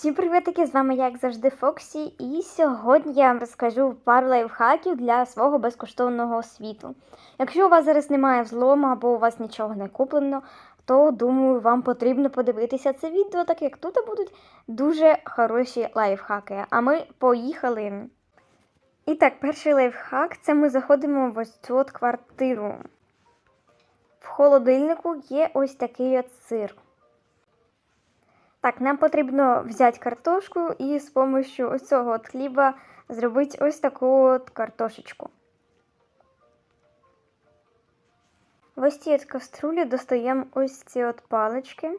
Всім привітки, з вами як завжди Фоксі, і сьогодні я вам розкажу пару лайфхаків для свого безкоштовного світу. Якщо у вас зараз немає взлому або у вас нічого не куплено, то думаю, вам потрібно подивитися це відео, так як тут будуть дуже хороші лайфхаки. А ми поїхали. І так, перший лайфхак це ми заходимо в ось цю от квартиру. В холодильнику є ось такий от сир. Так, нам потрібно взяти картошку і з допомогою ось цього от хліба зробити ось таку от картошечку. В ось цій каструлі достаємо ось ці от палички.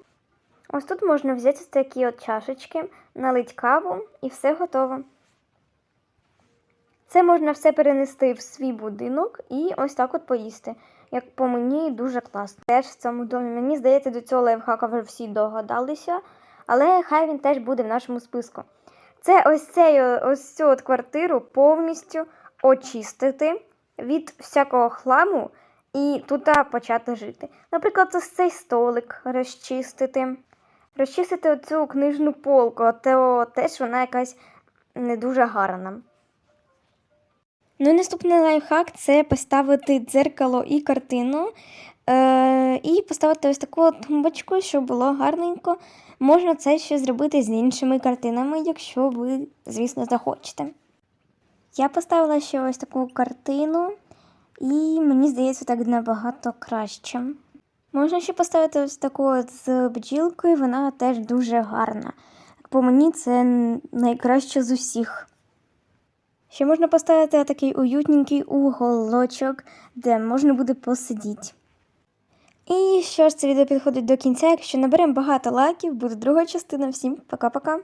Ось тут можна взяти ось такі от чашечки, налить каву і все готово. Це можна все перенести в свій будинок і ось так от поїсти. Як по мені, дуже класно. Теж в цьому домі. Мені здається, до цього лайфхака вже всі догадалися, але хай він теж буде в нашому списку. Це ось цей, ось цю от квартиру повністю очистити від всякого хламу і тут почати жити. Наприклад, ось цей столик розчистити. Розчистити оцю книжну полку, то теж вона якась не дуже гарна. Ну і наступний лайфхак це поставити дзеркало і картину. Е, і поставити ось таку тумбочку, щоб було гарненько. Можна це ще зробити з іншими картинами, якщо ви, звісно, захочете. Я поставила ще ось таку картину, і мені здається, так набагато краще. Можна ще поставити ось таку з бджілкою, вона теж дуже гарна. По мені це найкраще з усіх. Ще можна поставити такий уютненький уголочок, де можна буде посидіти. І що ж, це відео підходить до кінця. Якщо наберемо багато лайків, буде друга частина. Всім пока-пока!